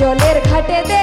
জলের ঘাটে দে